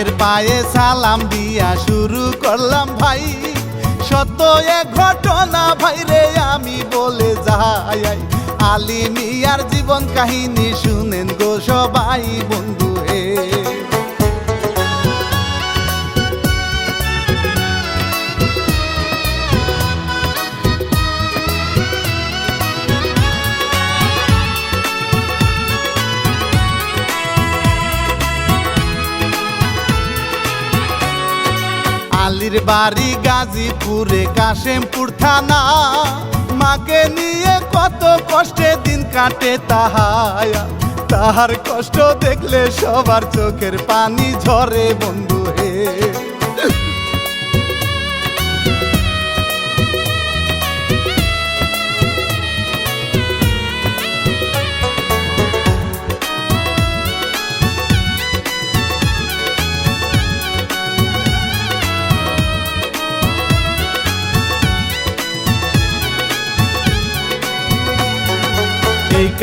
মায়ের পায়ে সালাম দিয়া শুরু করলাম ভাই। সত্য এ ঘটনা ভাই রে, আমি বলে যাই। আলী মিয়ার জীবন কাহিনী শুনেন গো সবাই বন্ধু হে আলীর বাড়ি, গাজীপুরে, কাশেমপুর থানা। মাকে নিয়ে কত কষ্টে দিন কাটে তাহায়া। তাহার কষ্ট দেখলে সবার চোখের পানি ঝরে বন্ধু হে।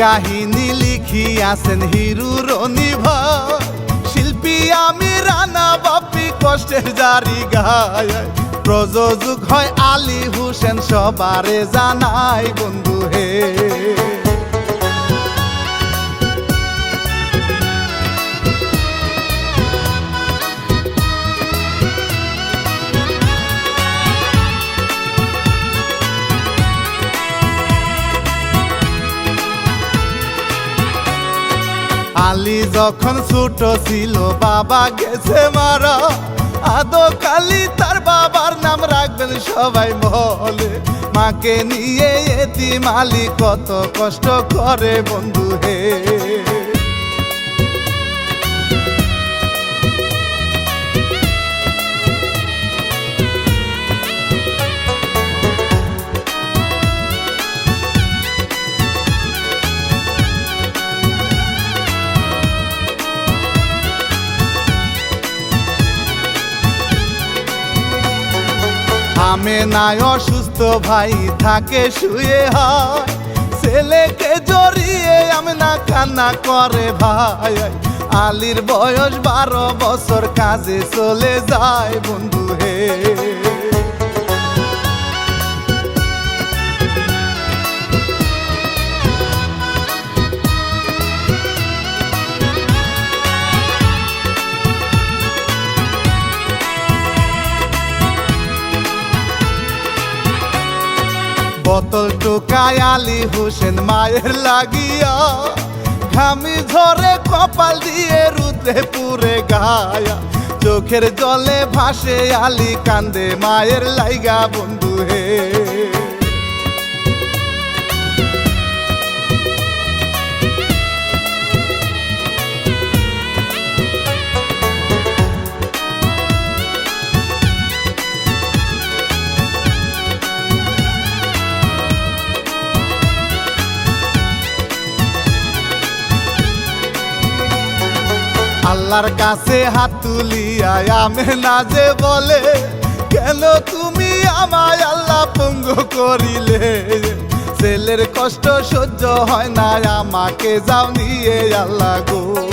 কাহিনী লিখিয়াছেন হিরুর নিভর শিল্পী আমি রানা বাপি কষ্টের জারি গায়। প্রযোজক হয় আলী হোসেন, সবারে জানাই বন্ধু হে। আলী যখন ছোট ছিল, বাবা গেছে মারা। আদো কালি তার বাবার নাম রাখবেন সবাই বলে মাকে নিয়ে এতি মালি কত কষ্ট করে বন্ধু হে। আমে নাই অসুস্থ ভাই, থাকে শুয়ে হয়। ছেলেকে জড়িয়ে আমি না কান্না করে ভাই। আলির বয়স বারো বছর, কাজে চলে যায় বন্ধু হে। বোতল টুকায় আলী হোসেন মায়ের লাগিয়া আমি ধরে কপাল দিয়ে রুদ্রে পুরে গায়া। চোখের জলে ভাসে আলী, কান্দে মায়ের লাইগা বন্ধু হে। আল্লাহর কাছে হাত তুলিয়া আমে না যে বলে, কেন তুমি আমায় আল্লাহ পঙ্গু করিলে? ছেলের কষ্ট সহ্য হয় না, আমাকে যাও নিয়ে আল্লাহ গো।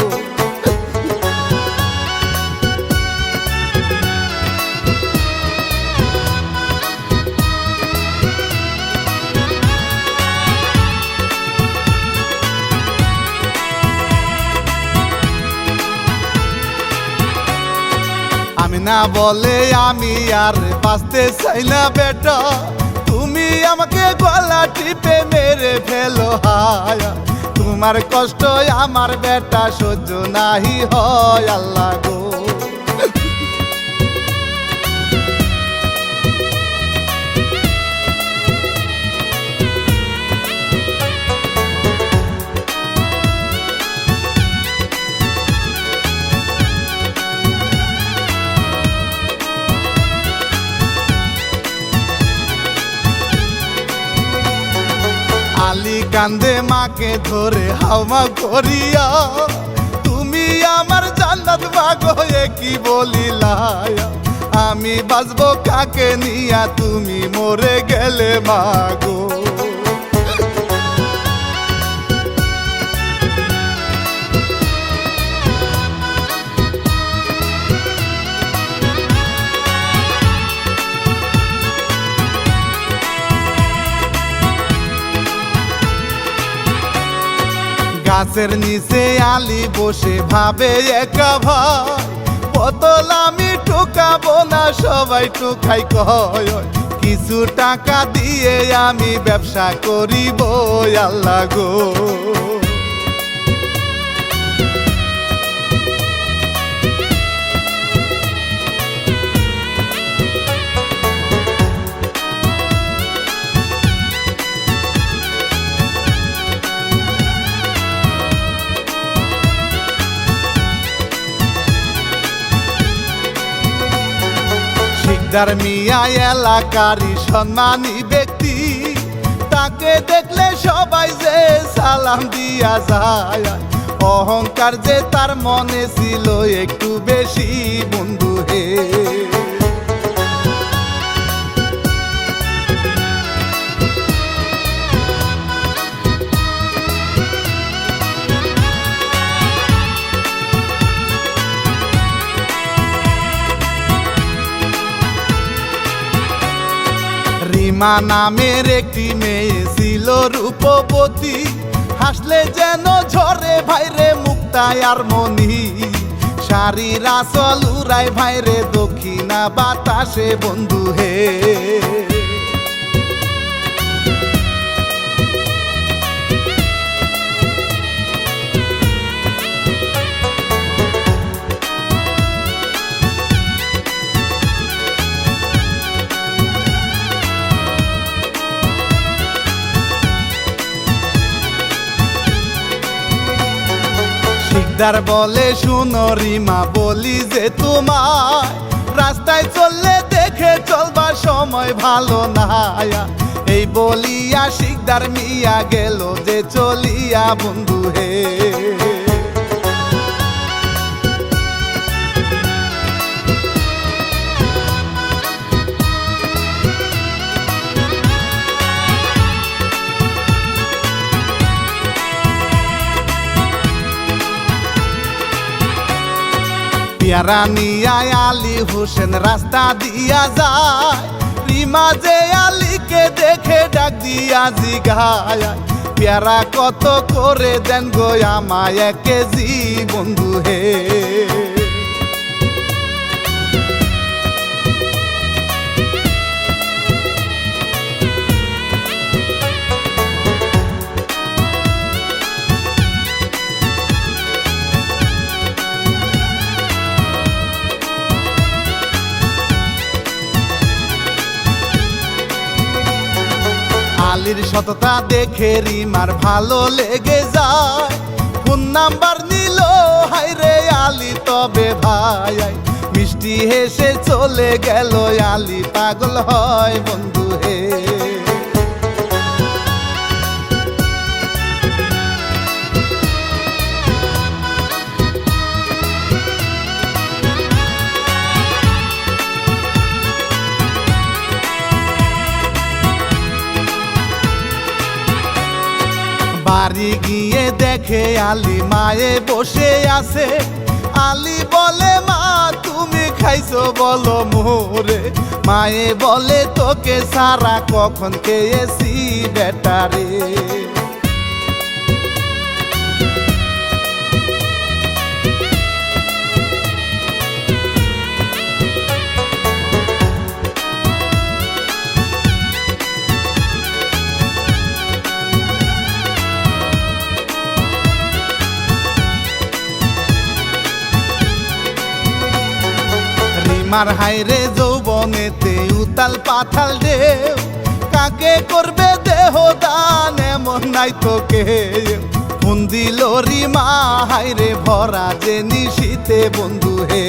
না বলে আমি আর বাঁচতে চাই না বেটা। তুমি আমাকে গলা টিপে মেরে ফেলো, হায়া। তোমার কষ্ট আমার বেটা, সহ্য নাহি হয়, আল্লাহ গো। কান্দে মাকে ধরে হাওয়া করিয়া, তুমি আমার জান্নাত হয়ে কি বলিলায়া? আমি বাঁচবো কাকে নিয়া, তুমি মরে গেলে মাগো। গাছের নিচে আলি বসে ভাবে একা ভাই বোতল আমি ঠুকাবো না, সবাই ঠুকাই কয়। কিছু টাকা দিয়ে আমি ব্যবসা করিব, আল্লাহ গো। শিকদার মিয়া এলাকারই সম্মানী ব্যক্তি। তাকে দেখলে সবাই যে সালাম দিয়া যায়। অহংকার যে তার মনে ছিল একটু বেশি বন্ধু হে। রিমা নামের একটি মেয়ে ছিল রূপবতী। হাসলে যেন ঝরে ভাইরে মুক্তায় আর মনি শাড়ির আসল উড়াই ভাইরে দক্ষিণা বাতাসে বন্ধু হে। শিকদার বলে শুনো রিমা, বলি যে তোমার রাস্তায় চললে দেখে চলবার সময় ভালো না এই বলিয়া শিকদার মিয়া গেল যে চলিয়া বন্ধু হে। পেয়ারা নিয়ায় আলী হোসেন রাস্তা দিয়া যায়। রিমা যে আলীকে দেখে ডাক দিয়া জিগায়। পেয়ারা কত করে দেন গো আমায় কেজি বন্ধু হে। আলীর সততা দেখে রিমার ভালো লেগে যায়। ফোন নাম্বার নিল হাই রে আলি, তবে ভাই মিষ্টি হেসে চলে গেল, আলি পাগল হয় বন্ধু হে। বাড়ি গিয়ে দেখে আলি মায়ে বসে আছে। আলি বলে, মা, তুমি খাইছো বলো মোরে। মায়ে বলে, তোকে সারা কখন খেয়েছি বেটারে রিমার হাইরে যৌবনেতে উতাল পাথাল ঢেউ। কাকে করবে দেহ দান? এমন নাই তোকে লরি মা হাই রে ভরা যে নিশিতে বন্ধু হে।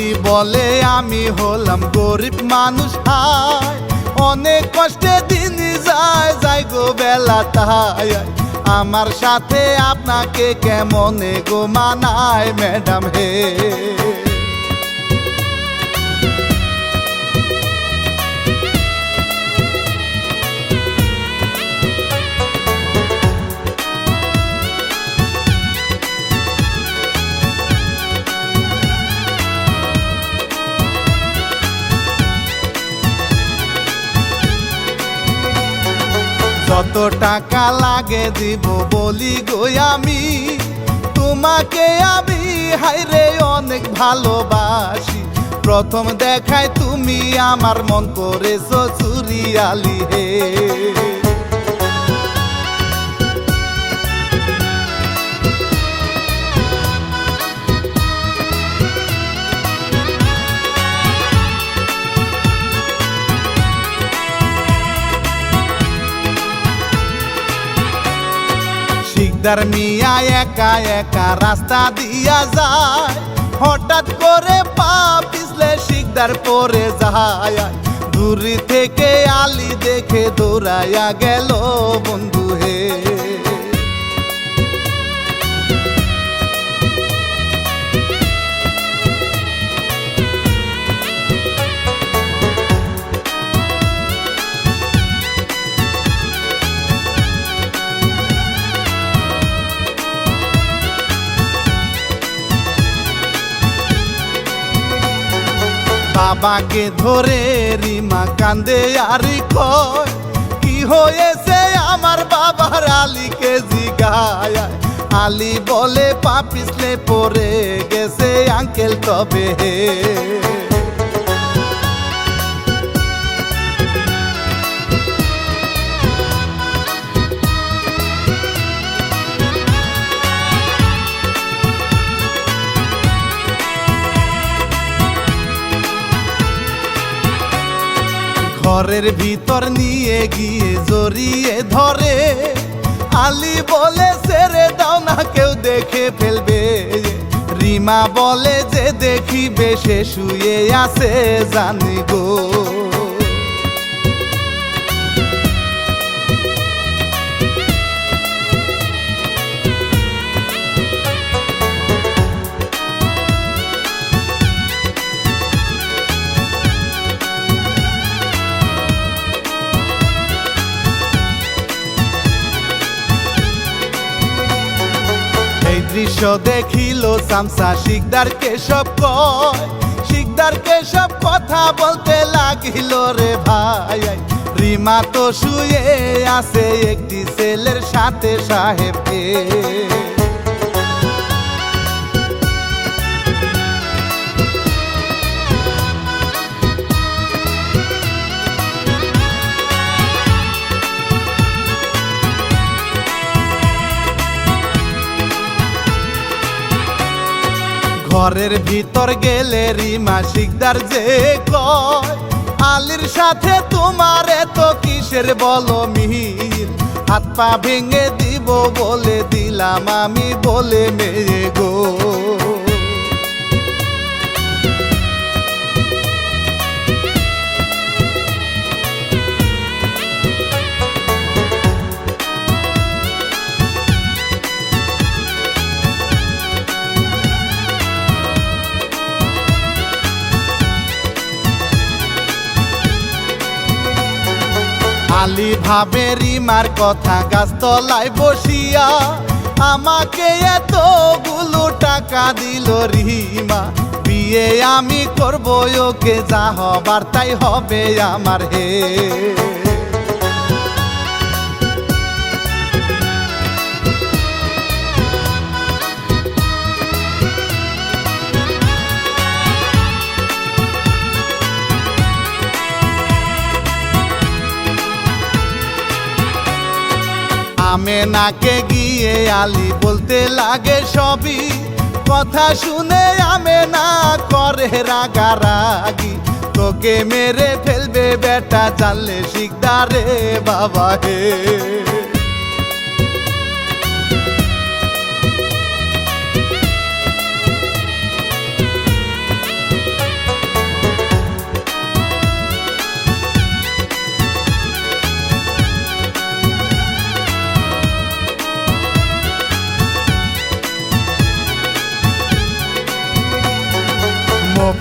আলী বলে আমি হলাম গরিব মানুষ, হায়। অনেক কষ্টে দিন যায়, যাই গো বেলা তাই আমার সাথে আপনাকে কেমনে গো মানায়, ম্যাডাম হে? কত টাকা লাগে দিব বলি গো আমি? তোমাকে আমি হাইরে অনেক ভালোবাসি। প্রথম দেখায় তুমি আমার মন করেছ চুরিয়ালি হে। শিকদার মিয়া একা একা রাস্তা দিয়া যায়। হঠাৎ করে পা পিছলে শিকদার পরে যায়। দূরি থেকে আলি দেখে দৌড়াইয়া গেল বন্ধু হে। বাবাকে ধরে রিমা কান্দে আর কি হয়েছে আমার বাবার আলীকে জিগায়? আলী বলে, পা পিছলে পড়ে গেছে আঙ্কেল তবে। ঘরের ভিতর নিয়ে গিয়ে জড়িয়ে ধরে। আলি বলে সেরে দাও না, কেউ দেখে ফেলবে। রিমা বলে, যে দেখিবে সে শুয়ে আছে জানি গো দৃশ্য দেখিল সামসা শিকদার কেশব কয়। শিকদার কেশব কথা বলতে লাগিল রে ভাই। রিমা তো শুয়ে আছে একটি ছেলের সাথে সাহেব ঘরের ভিতর গেলে রিমা শিকদার যে কয়, আলির সাথে তোমার এত কিসের বলো মিহির হাত পা ভেঙে দিব বলে দিলাম আমি বলে মেয়ে গো। আলি ভাবে রিমার কথা গাছতলায় বসিয়া আমাকে এতগুলো টাকা দিল রিমা। বিয়ে আমি করব, ওকে যা হবার তাই হবে আমার হে। আমে নাকে গিয়ে আলি বলতে লাগে সবই। কথা শুনে আমে না করে রাগারাগি। তোকে মেরে ফেলবে বেটা চাললে শিকদারে বাবা হে।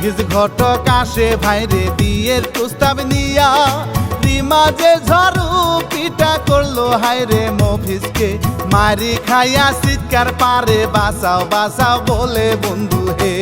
মফিজ ঘটক আসে ভাইরে বিয়ের প্রস্তাব নিয়া। রিমা যে ঝড়ু পিটা করল হাইরে মফিসকে মারি খাইয়া, চিৎকার পারে বাসাও বাসাও বলে বন্ধু হে।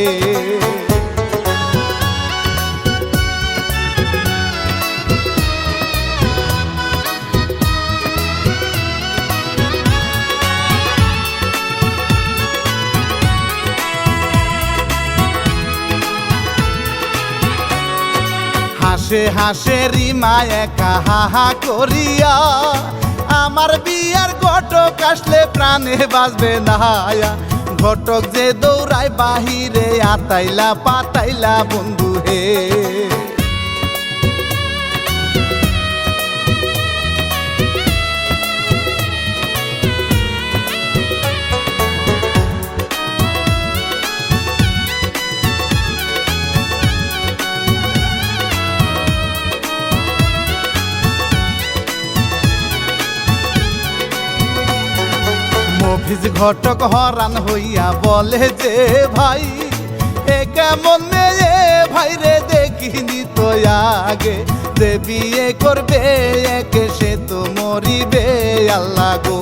হাসে হাসে রিমা একা হাহা করিয়া। আমার বিয়ার ঘটক আসলে প্রাণে বাঁচবে না ঘটক যে দৌড়ায় বাহিরে আতাইলা পাতাইলা বন্ধু হে। মফিজ ঘটক হরান হইয়া বলে যে ভাই, এ কেমন ভাই রে, দেখিনি তো আগে। যে বিয়ে করবে একে, সে তো মরিবে, আল্লাহ গো।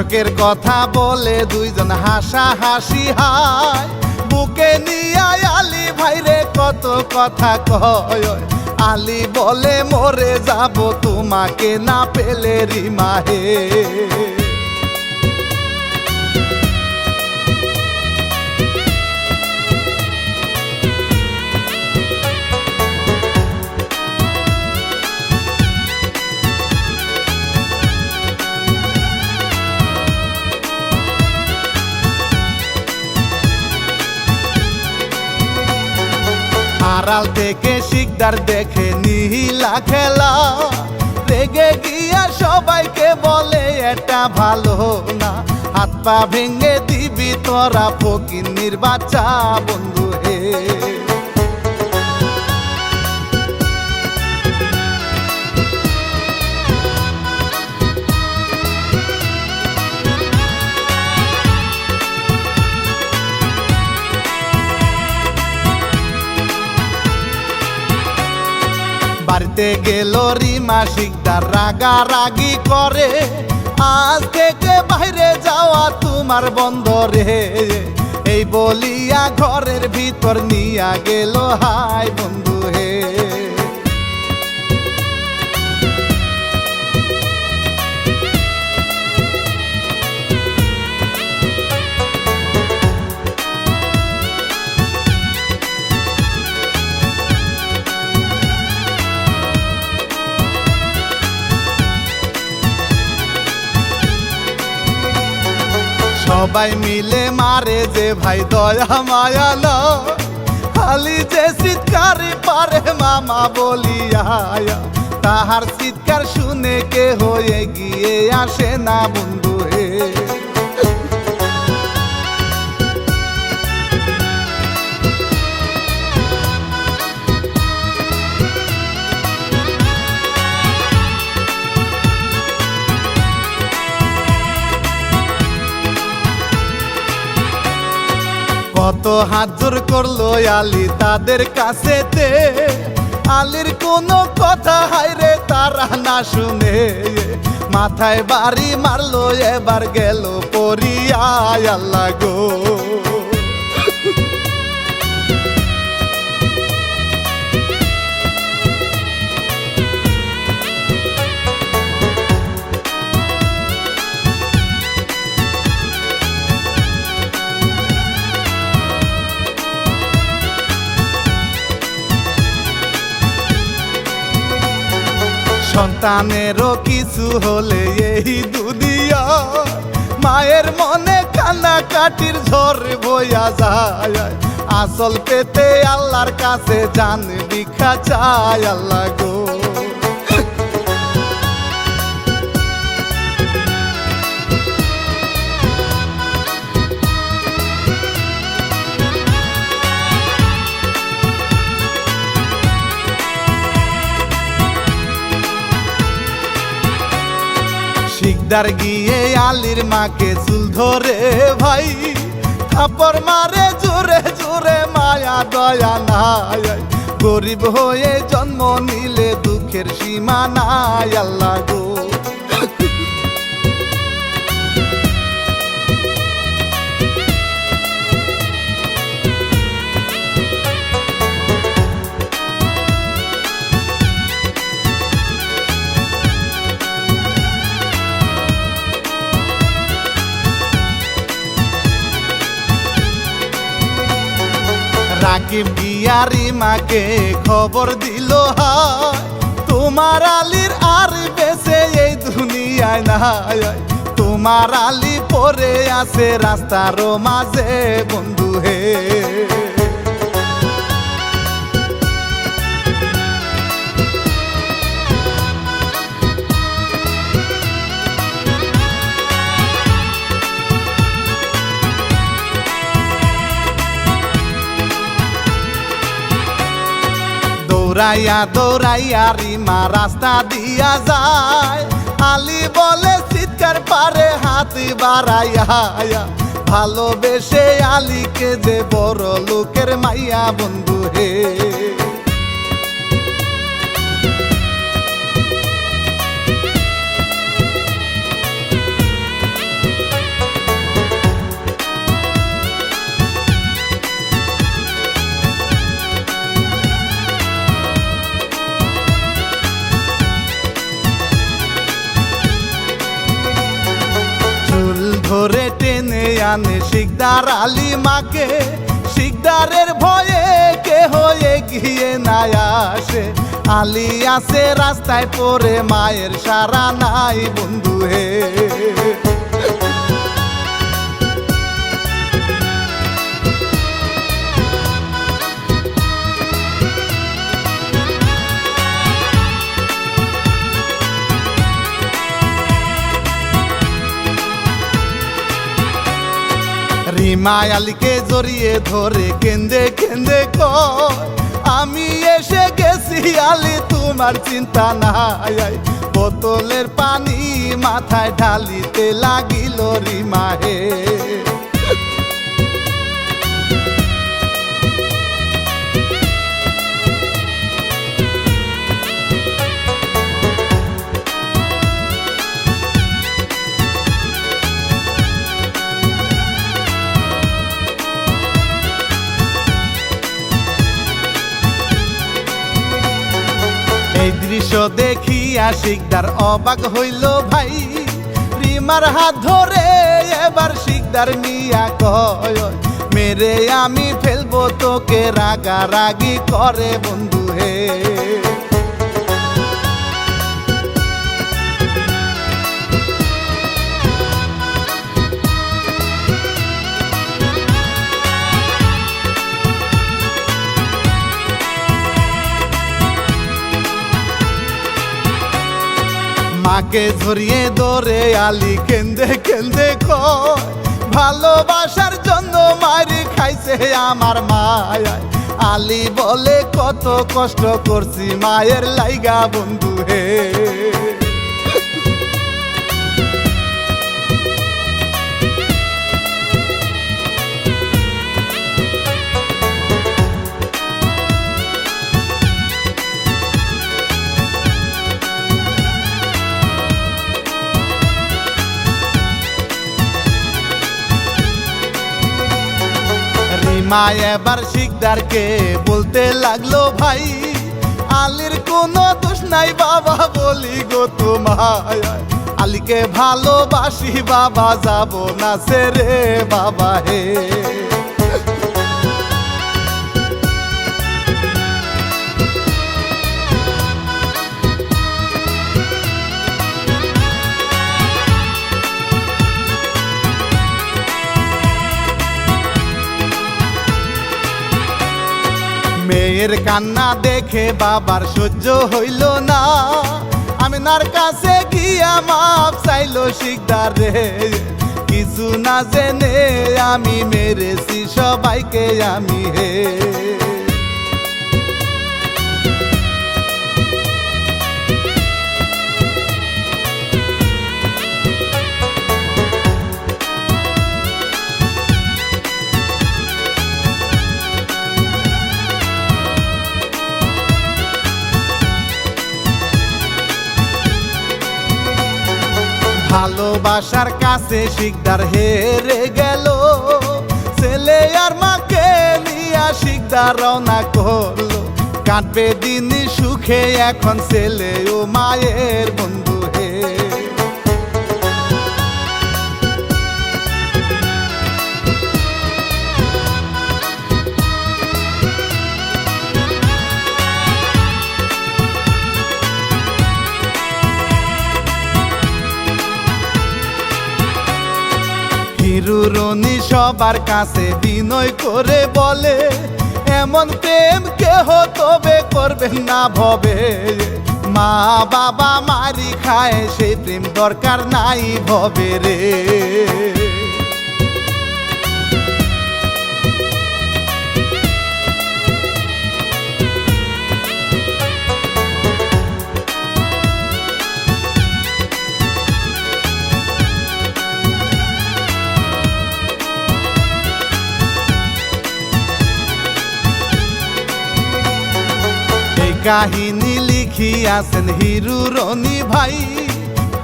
ঘটকের কথা বলে দুইজন হাসা হাসি হায়। বুকে নিয়ে আলি ভাইরে কত কথা কয়। আলি বলে, মরে যাব তোমাকে না পেলে রিমাহে আড়াল থেকে শিকদার দেখে নিহিলা খেলা। রেগে গিয়া সবাইকে বলে, এটা ভালো না। হাত পা ভেঙে দিবি তোরা ফকির বাচ্চা বন্ধু হে। বাড়িতে গেল রিমা শিকদার রাগারাগি করে। আজ থেকে বাইরে যাওয়া তোমার বন্ধ রে। এই বলিয়া ঘরের ভিতর নিয়া গেল হাই বন্ধু হে। সবাই মিলে মারে যে ভাই দয়া মায়ালো খালি যে চিৎকারে পারে মামা বলিয়া তাহার চিৎকার শুনে কে হয়ে গিয়ে আসে না বন্ধু হে কত হাত জোর করল আলী তাদের কাছেতে। আলীর কোনো কথা হাইরে তারা না শুনে। মাথায় বাড়ি মারলো, এবার গেল পরিয়া আল্লাহ গো। সন্তানেরও কিছু হলে এই দুদিয়া মায়ের মনে কান্না কাটির ঝড় বইয়া যায়। আসল পেতে আল্লাহর কাছে জান ভিক্ষা চায় আল্লাহ গো। শিকদার গিয়ে আলির মাকে চুল ধরে, ভাই। থাপর মারে, জোরে জোরে, মায়া, দয়া, নাই। গরিব হয়ে জন্ম নিলে দুঃখের সীমা নাই আল্লাহ গো। রাকিব গিয়ারি মাকে খবর দিল তোমার আলীর আর বেসে এই দুনিয়ায় না তোমার আলি পরে আছে রাস্তার মাঝে, বন্ধু হে। দৌড়াইয়া দৌড়াইয়া রিমা রাস্তা দিয়া যায়। আলি বলে চিৎকার পারে হাতি বাড়াইয়া ভালোবেসে আলিকে যে বড় লোকের মাইয়া বন্ধু হে। ধরে টেনে আনে শিকদার আলী মাকে। শিকদারের ভয়ে কে হয়ে গিয়ে নাই আসে। আলী আসে রাস্তায় পরে মায়ের সারা নাই বন্ধু হে। রিমা আলীকে জড়িয়ে ধরে কেন্দে কেন্দে কয়, আমি এসে গেছি আলি, তোমার চিন্তা নাই বোতলের পানি মাথায় ঢালিতে লাগিল রিমা দৃশ্য দেখিয়া শিকদার অবাক হইল ভাই। রিমার হাত ধরে এবার শিকদার নিয়া কয় মেরে আমি ফেলব তোকে রাগা রাগি করে বন্ধু হে। মাকে ধরিয়ে দরে আলি কেন্দে কেন্দে ভালোবাসার জন্য মারি খাইছে আমার মায়। আলি বলে, কত কষ্ট করছি মায়ের লাইগা বন্ধু হে। রিমা এবার শিকদারকে বলতে লাগল ভাই, আলীর কোনো দোষ নাই বাবা বলি গো তোমায়। আলীকে ভালোবাসি, বাবা যাব না সে রে বাবা হে। মেয়ের কান্না দেখে বাবার সহ্য হইল না। আমি নার কাছে গিয়া মাপ চাইল শিকদার রে। কিছু না জেনে আমি মেরেছি, সবাইকে আমি হে। ভালোবাসার কাছে শিকদার হেরে গেল। ছেলে আর মাকে নিয়া শিকদার রওনা করল। কাটবে দিন সুখে এখন ছেলে ও মায়ের বন্ধু হে। সবার কাছে বিনয় করে বলে, এমন প্রেম কেহ তবে করবেন না ভবে। মা বাবা মারি খায়, সেই প্রেম দরকার নাই ভবে রে। কাহিনী লিখিয়াছেন হিরু রনি ভাই।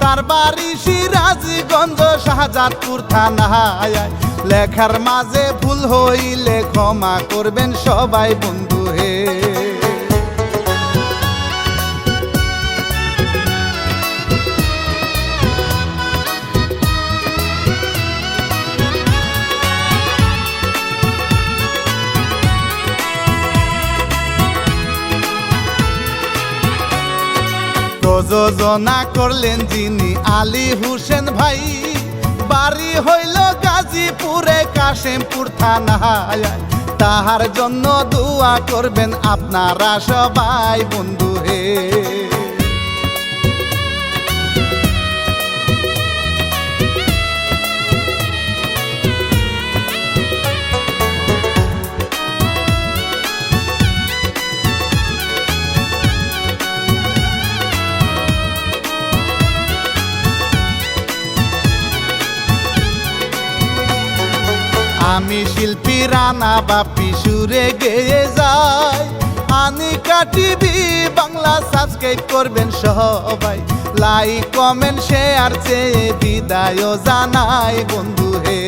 তার বাড়ি সিরাজগঞ্জ, শাহজাদপুর থানায়। লেখার মাঝে ভুল হইলে ক্ষমা করবেন সবাই বন্ধু হে প্রযোজনা করলেন যিনি আলী হুসেন ভাই। বাড়ি হইল গাজীপুরে, কাশেমপুর থানায়। তাহার জন্য দোয়া করবেন আপনারা সবাই বন্ধু হে আমি শিল্পী রানা বাপি সুরে গেয়ে যাই আনি কাটিবি বাংলা সাবস্ক্রাইব করবেন সবাই। লাইক কমেন্ট শেয়ার চেয়ে বিদায় জানাই বন্ধু হে।